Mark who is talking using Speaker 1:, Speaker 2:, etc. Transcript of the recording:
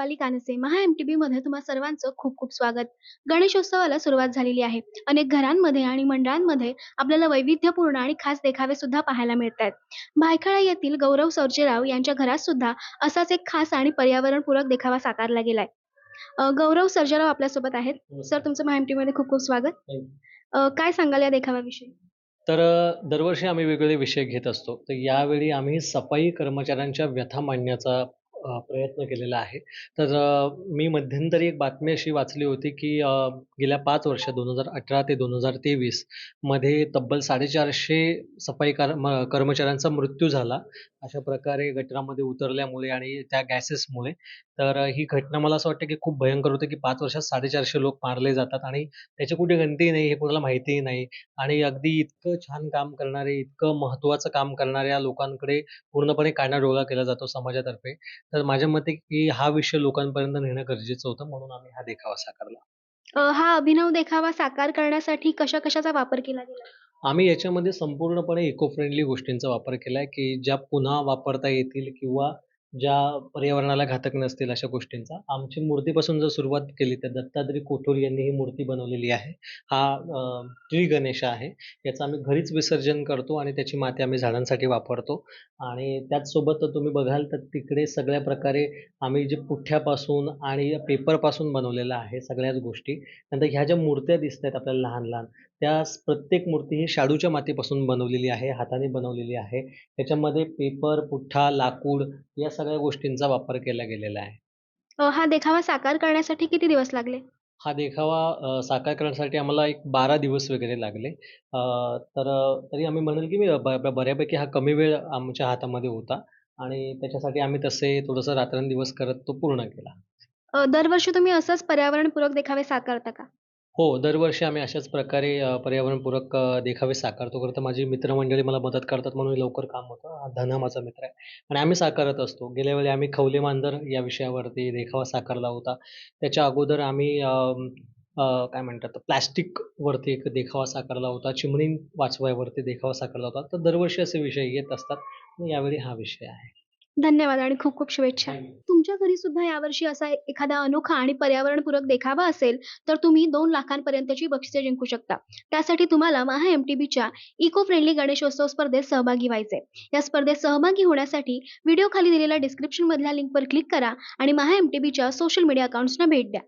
Speaker 1: मी Deepali Kanse Maha M T B मध्ये तुम्हा सर्वांचं खूप खूप स्वागत. गणेशोत्सवाला सुरुवात झालेली आहे. अनेक घरांमध्ये आणि मंडळांमध्ये आपल्याला वैविध्यपूर्ण आणि खास देखावे सुद्धा पाहायला मिळत आहेत भायखळा येथील गौरव सर्जेराव यांच्या घरात सुद्धा असाच एक खास आणि पर्यावरणपूरक देखावा साकारला गेलाय. गौरव सर्जेराव आपल्यासोबत आहेत. सर तुमचं महा एम टी मध्ये खूप खूप स्वागत. काय सांगाल या देखाव्याविषयी?
Speaker 2: तर दरवर्षी आम्ही वेगवेगळे विषय घेत असतो. तर यावेळी आम्ही सफाई कर्मचाऱ्यांच्या व्यथा मांडण्याचा प्रयत्न केलेला आहे. तर मी मध्यंतरी एक बातमी अशी वाचली होती की गेल्या पाच वर्ष दोन हजार अठरा ते दोन हजार तेवीसमध्ये तब्बल साडेचारशे सफाई कर्म कर्मचाऱ्यांचा मृत्यू झाला. अशा प्रकारे गटरामध्ये उतरल्यामुळे आणि त्या गॅसेसमुळे. तर ही घटना मला असं वाटतं की खूप भयंकर होते की पाच वर्षात साडेचारशे लोक मारले जातात आणि त्याची कुठे गणती नाही हे कोणाला माहितीही नाही. आणि अगदी इतकं छान काम करणारे, इतकं महत्त्वाचं काम करणाऱ्या लोकांकडे पूर्णपणे कानाडोळा केला जातो समाजातर्फे. तर माझ्या मते की हा विषय लोकांपर्यंत नेणं गरजेचं होतं म्हणून आम्ही हा देखावा साकारला.
Speaker 1: अ, हा अभिनव देखावा साकार करण्यासाठी कशा कशाचा वापर केला गेला
Speaker 2: आम्ही याच्यामध्ये संपूर्णपणे इको फ्रेंडली गोष्टींचा वापर केलाय, की ज्या पुन्हा वापरता येतील किंवा ज्या पर्यावरणाला घातक नसतील अशा गोष्टींचा. आमची मूर्तीपासून जर सुरुवात केली तर दत्तात्रय कोठूर यांनी ही मूर्ती बनवलेली आहे. हा त्रिगणेश गणेश आहे. याचं आम्ही घरीच विसर्जन करतो आणि त्याची माती आम्ही झाडांसाठी वापरतो आणि त्याचसोबत तुम्ही बघाल तर तिकडे सगळ्या प्रकारे आम्ही जे पुठ्ठ्यापासून आणि पेपरपासून बनवलेलं आहे सगळ्याच गोष्टी. नंतर ह्या ज्या मूर्त्या दिसत आहेत आपल्याला लहान-लहान त्या प्रत्येक मूर्ती ही शाडूच्या मातीपासून बनवलेली आहे, हाताने बनवलेली आहे. त्याच्यामध्ये पेपर, पुठ्ठा, लाकूड या सगळ्या गोष्टींचा वापर केला गेलेला आहे.
Speaker 1: अ, हा देखावा साकार करण्यासाठी किती दिवस लागले
Speaker 2: हा देखावा अ, साकार करण्यासाठी आम्हाला एक 12 दिवस वगैरे लागले. अ, तर अ, तरी आम्ही म्हणेल की मी ब ब बऱ्यापैकी हा कमी वेळ आमच्या हातामध्ये होता आणि त्याच्यासाठी आम्ही तसे थोडंसं रात्रंदिवस करत तो पूर्ण केला.
Speaker 1: अ, दरवर्षी तुम्ही असंच पर्यावरणपूरक देखावे साकारता का
Speaker 2: हो, दरवर्षी आम्ही अशाच प्रकारे अ, पर्यावरणपूरक अ, देखावे साकारतो. खरं तर माझी मित्रमंडळी मला मदत करतात म्हणून हे लवकर काम होतं. हा धना माझा मित्र आहे आणि आम्ही साकारत असतो. गेल्या वेळी आम्ही खवले मांजर या विषयावरती देखावा साकारला होता. त्याच्या अगोदर आम्ही अ, काय म्हणतात प्लास्टिकवरती एक देखावा साकारला होता. चिमणी वाचवायवरती देखावा साकारला होता. तर दरवर्षी असे विषय येत असतात. यावेळी हा विषय आहे.
Speaker 1: धन्यवाद आणि खूप खूप शुभेच्छा तुमच्या घरी सुद्धा यावर्षी असा एखादा अनोखा आणि पर्यावरणपूरक देखावा असेल तर तुम्ही दोन लाखांपर्यंतची बक्षिसे जिंकू शकता. त्यासाठी तुम्हाला महा एम टी बीच्या इको फ्रेंडली गणेशोत्सव स्पर्धेत सहभागी व्हायचे या स्पर्धेत सहभागी होण्यासाठी व्हिडिओ खाली दिलेल्या डिस्क्रिप्शन मधल्या लिंकवर क्लिक करा आणि महा एम टी बीच्या सोशल मीडिया अकाउंट्सना भेट द्या.